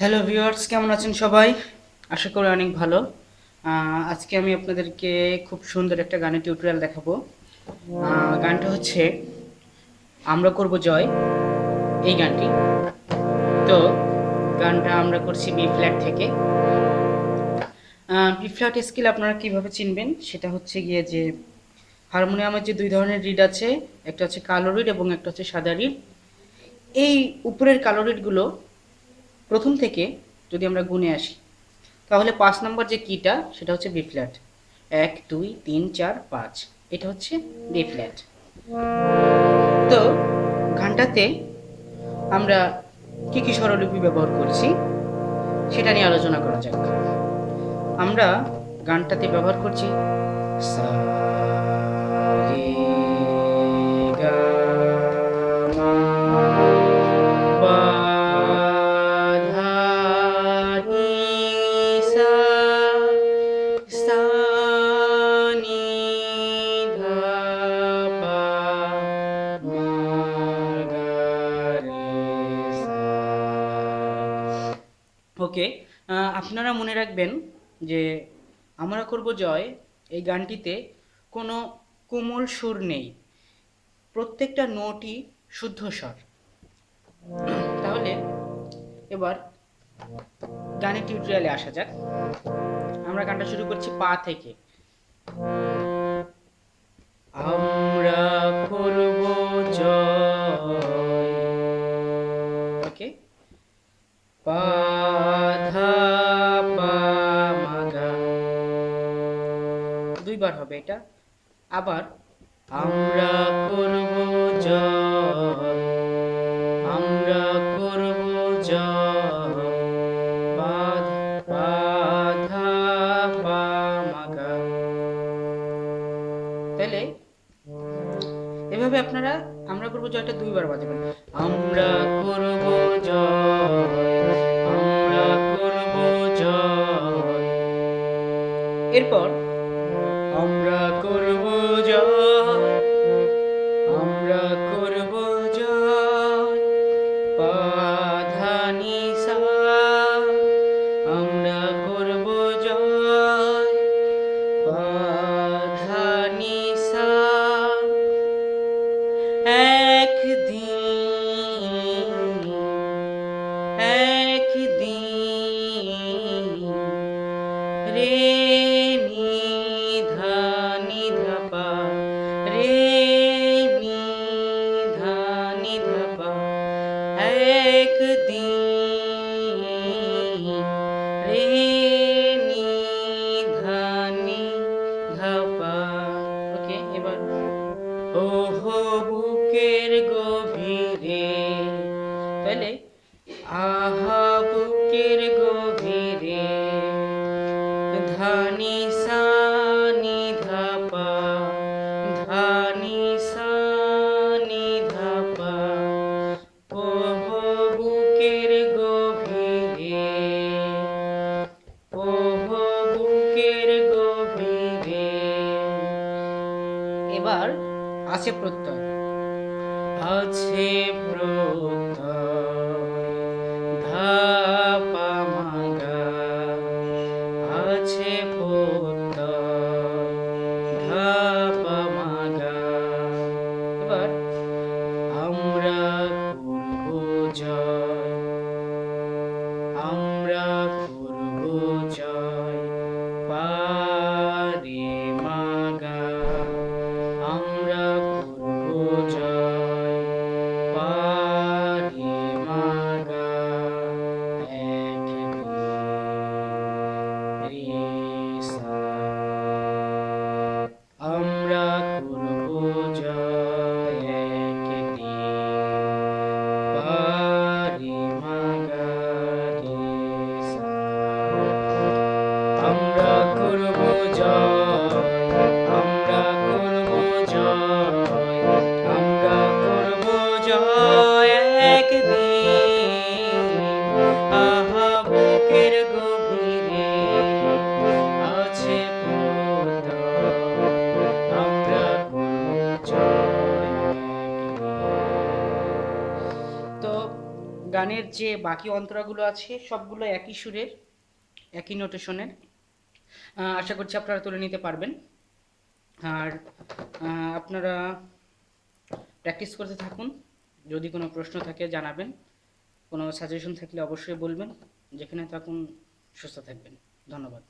Hello viewers কেমন আছেন সবাই? আশা করি অনেক ভালো। আজকে আমি আপনাদেরকে খুব সুন্দর একটা গানের টিউটোরিয়াল দেখাবো। গানটা হচ্ছে আমরা করব জয়, এই গানটি। তো, গানটা আমরা করছি বি ফ্ল্যাট থেকে। বি ফ্ল্যাট স্কেল আপনারা কীভাবে চিনবেন? সেটা হচ্ছে গিয়ে যে হারমোনিয়ামের যে দুই ধরনের রিড আছে, একটা হচ্ছে কালো রিড এবং একটা হচ্ছে সাদা রিড এই উপরের কালো রিডগুলো প্রথম থেকে যদি আমরা গুনে আসি, তাহলে পাঁচ নম্বর যে কিটা, সেটা হচ্ছে বি ফ্ল্যাট এক, দুই, তিন, চার, পাঁচ। এটা হচ্ছে বি ফ্ল্যাট তো গানটাতে আমরা কি কি স্বরলিপি ব্যবহার করছি, সেটা নিয়ে আলোচনা করা যাক। আমরা গানটাতে ব্যবহার করছি সা ওকে আপনারা মনে রাখবেন যে আমরা করব জয় এই গানটিতে কোনো কোমল সুর নেই। প্রত্যেকটা নোটই শুদ্ধ স্বর। তাহলে এবার গানের টিউটোরিয়ালে আসা যাক। আমরা গানটা শুরু করছি পা থেকে। আমরা দুইবার হবে এটা। আবার, আমরা করব আমরা করব জয় তাহলে এভাবে আপনারা আমরা করব জয়টা দুইবার বাজাবেন। আমরা করব জয়। এরপর আমরা করব জয় আমরা করব জয় পাধানি আমরা করব জয় পাধানি একদিন বুকের গভীরে তাহলে আহা বুকের গভীরে ধানি সানি আছে প্রত্যয়। আছে প্রত্যয়। মাগা রে সা আমরা করব জয় আমরা গানের যে বাকি অন্তরাগুলো আছে, সবগুলো একই সুরের, একই নোটেশনের আশা করছি আপনারা তুলে নিতে পারবেন। আর আপনারা প্র্যাকটিস করতে থাকুন। যদি কোনো প্রশ্ন থাকে, জানাবেন। কোনো সাজেশন থাকলে অবশ্যই বলবেন। যেখানে থাকুন, সুস্থ থাকবেন। ধন্যবাদ।